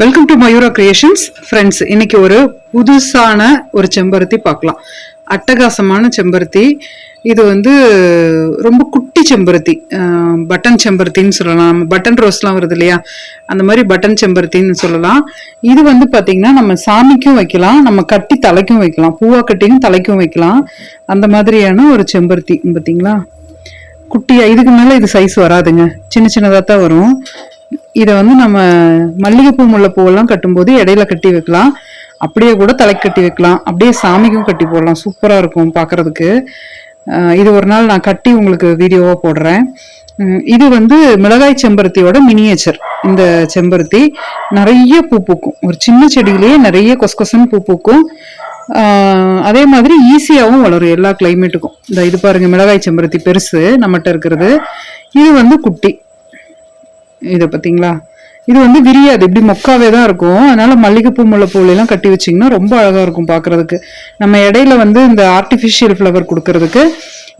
Welcome to Mayura creations friends இன்னைக்கு ஒரு புதுசான ஒரு செம்பருத்தி பார்க்கலாம். அட்டகாசமான செம்பருத்தி. இது வந்து ரொம்ப குட்டி செம்பருத்தி. பட்டன் செம்பருத்தின்னு சொல்லலாம். நம்ம பட்டன் ரோஸ்லாம் வருது இல்லையா? அந்த மாதிரி பட்டன் செம்பருத்தின்னு சொல்லலாம். இது வந்து பாத்தீங்கன்னா நம்ம சாமிக்கும் வைக்கலாம். நம்ம கட்டி தலைக்கும் வைக்கலாம். பூவா கட்டியும் தலைக்கும் வைக்கலாம். அந்த மாதிரியான ஒரு செம்பருத்தி பார்த்தீங்களா குட்டியா இதுக்கு மேல இது சைஸ் வராதுங்க. சின்ன சின்னதா தான் வரும். இதை வந்து நம்ம மல்லிகைப்பூ முல்லைப்பூவெல்லாம் கட்டும்போது இடையில கட்டி வைக்கலாம். அப்படியே கூட தலைக்கு கட்டி வைக்கலாம். அப்படியே சாமிக்கும் கட்டி போடலாம். சூப்பராக இருக்கும் பார்க்கறதுக்கு. இது ஒரு நாள் நான் கட்டி உங்களுக்கு வீடியோவாக போடுறேன். இது வந்து மிளகாய் செம்பருத்தியோட மினியேச்சர் இந்த செம்பருத்தி நிறைய பூ பூக்கும். ஒரு சின்ன செடியிலேயே நிறைய கொசகொசன்னு பூ பூக்கும். அதே மாதிரி ஈஸியாகவும் வளரும் எல்லா கிளைமேட்டுக்கும் இந்த இது பாருங்க மிளகாய் செம்பருத்தி பெருசு நம்மகிட்ட இருக்கிறது. இது வந்து குட்டி. இதை பார்த்தீங்களா இது வந்து விரியாது. இப்படி மொக்காவே தான் இருக்கும். அதனால மல்லிகைப்பூ முல்லைப்பூல எல்லாம் கட்டி வச்சீங்கன்னா ரொம்ப அழகாக இருக்கும் பார்க்குறதுக்கு நம்ம இடையில வந்து இந்த ஆர்டிஃபிஷியல் ஃப்ளவர் கொடுக்கறதுக்கு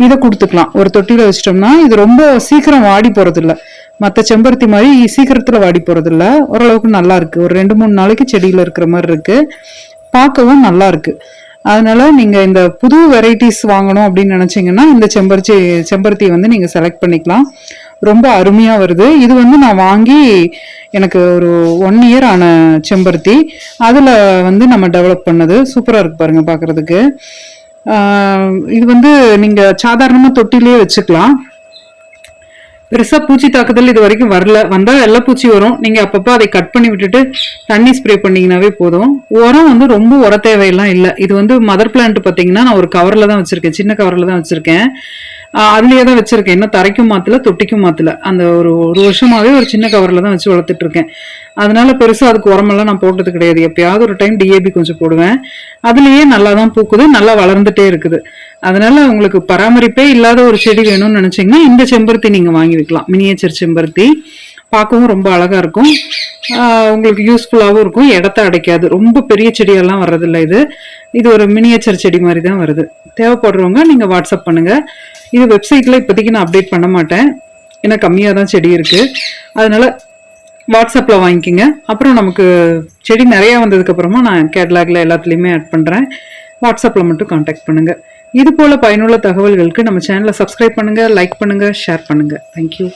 இதை கொடுத்துக்கலாம். ஒரு தொட்டியில் வச்சிட்டோம்னா இது ரொம்ப சீக்கிரம் வாடி போகிறதில்ல மற்ற செம்பருத்தி மாதிரி சீக்கிரத்தில் வாடி போகிறதில்ல ஓரளவுக்கு நல்லா இருக்குது ஒரு ரெண்டு மூணு நாளைக்கு செடியில் இருக்கிற மாதிரி இருக்குது பார்க்கவும் நல்லா இருக்குது அதனால நீங்கள் இந்த புது வெரைட்டிஸ் வாங்கணும் அப்படின்னு நினச்சிங்கன்னா இந்த செம்பருத்தி செம்பருத்தியை வந்து நீங்கள் செலக்ட் பண்ணிக்கலாம். ரொம்ப அருமையாக வருது. இது வந்து நான் வாங்கி எனக்கு ஒரு ஒன் இயர் ஆன செம்பருத்தி. அதில் வந்து நம்ம டெவலப் பண்ணது சூப்பராக இருக்கு பாருங்க பார்க்குறதுக்கு இது வந்து நீங்கள் சாதாரணமாக தொட்டிலேயே வச்சுக்கலாம். பெருசாக பூச்சி தாக்குதல் இது வரைக்கும் வரல. வந்தால் வெள்ளை பூச்சி வரும். நீங்கள் அப்பப்போ அதை கட் பண்ணி விட்டுட்டு தண்ணி ஸ்ப்ரே பண்ணீங்கன்னாவே போதும். உரம் வந்து ரொம்ப உர தேவையெல்லாம் இல்லை. இது வந்து மதர் பிளான்ட் பார்த்தீங்கன்னா நான் ஒரு கவரில் தான் வச்சுருக்கேன். சின்ன கவரில் தான் வச்சுருக்கேன். அதுலயே தான் வச்சிருக்கேன். இன்னும் தரைக்கும் மாத்தல தொட்டிக்கும் மாத்தல. அந்த ஒரு ஒரு வருஷமாவே ஒரு சின்ன கவர்ல தான் வச்சு வளர்த்துட்டு இருக்கேன் அதனால பெருசா அதுக்கு உரமெல்லாம் நான் போட்டது கிடையாது. எப்பயாவது ஒரு டைம் டிஏபி கொஞ்சம் போடுவேன். அதுலயே நல்லா தான் பூக்குது நல்லா வளர்ந்துட்டே இருக்குது. அதனால உங்களுக்கு பராமரிப்பே இல்லாத ஒரு செடி வேணும்னு நினைச்சீங்கன்னா இந்த செம்பருத்தி நீங்க வாங்கி வைக்கலாம். மினியேச்சர் செம்பருத்தி. பார்க்கவும் ரொம்ப அழகா இருக்கும். உங்களுக்கு யூஸ்ஃபுல்லாகவும் இருக்கும். இடத்த அடைக்காது. ரொம்ப பெரிய செடியெல்லாம் வர்றதில்ல இது. இது ஒரு மினியேச்சர் செடி மாதிரி தான் வருது. தேவைப்படுறவங்க நீங்கள் வாட்ஸ்அப் பண்ணுங்கள் இது வெப்சைட்டில் இப்போதைக்கு நான் அப்டேட் பண்ண மாட்டேன். ஏன்னா கம்மியாக தான் செடி இருக்குது அதனால் வாட்ஸ்அப்பில் வாங்கிக்கோங்க. அப்புறம் நமக்கு செடி நிறையா வந்ததுக்கப்புறமா நான் கேட்லாகில் எல்லாத்துலேயுமே ஆட் பண்ணுறேன் வாட்ஸ்அப்பில் மட்டும் காண்டாக்ட் பண்ணுங்கள் இது போல் பயனுள்ள தகவல்களுக்கு நம்ம சேனலை சப்ஸ்கிரைப் பண்ணுங்கள் லைக் பண்ணுங்கள் ஷேர் பண்ணுங்கள் தேங்க்யூ